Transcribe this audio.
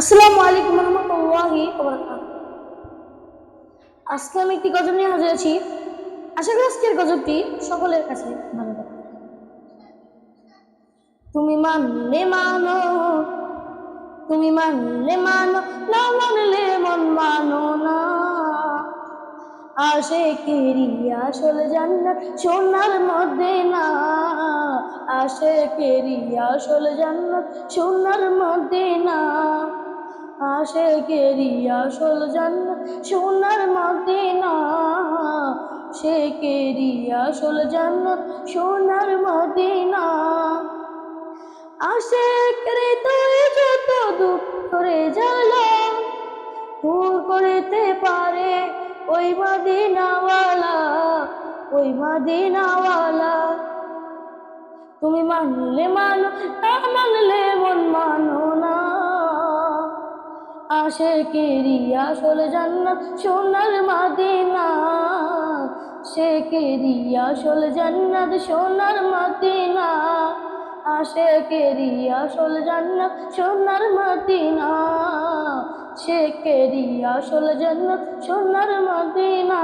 আসসালামু আলাইকুম রহমতুল্লাহি আজকে আমি একটি গজব নিয়ে হাজির আছি। আশা করি আজকের গজবটি সকলের কাছে ভালো লাগবে। তুমি মানলে মানো, তুমি মানলে মানো, না মানলে মন মানো না। আসে কেরি আসল জান্নাত, সোনার মধ্যে না আসে কেরি আসল জান্নাত, সোনার মধ্যে না আসে কেরি আসল জান্নাত সোনার মধ্যে না সে কেরি আসল জান্নাত সোনার মধ্যে না আসে করে তুই যত দুঃখ করে জ্বালা, দূর করিতে পারে ওই মদিনাওয়ালা ওই মদিনাওয়ালা। তুমি মানলে মানো, না মানলে মন আসে কেরিয়া সোল জান্নাত, সোনার মাদিনা। সে কেরিয়া সোল জান্নাত, সোনার মাদিনা। আসে কেরিয়া সোল জান্নাত, সোনার মাদিনা। সে কেরিয়া সোল জান্নাত, সোনার মাদিনা।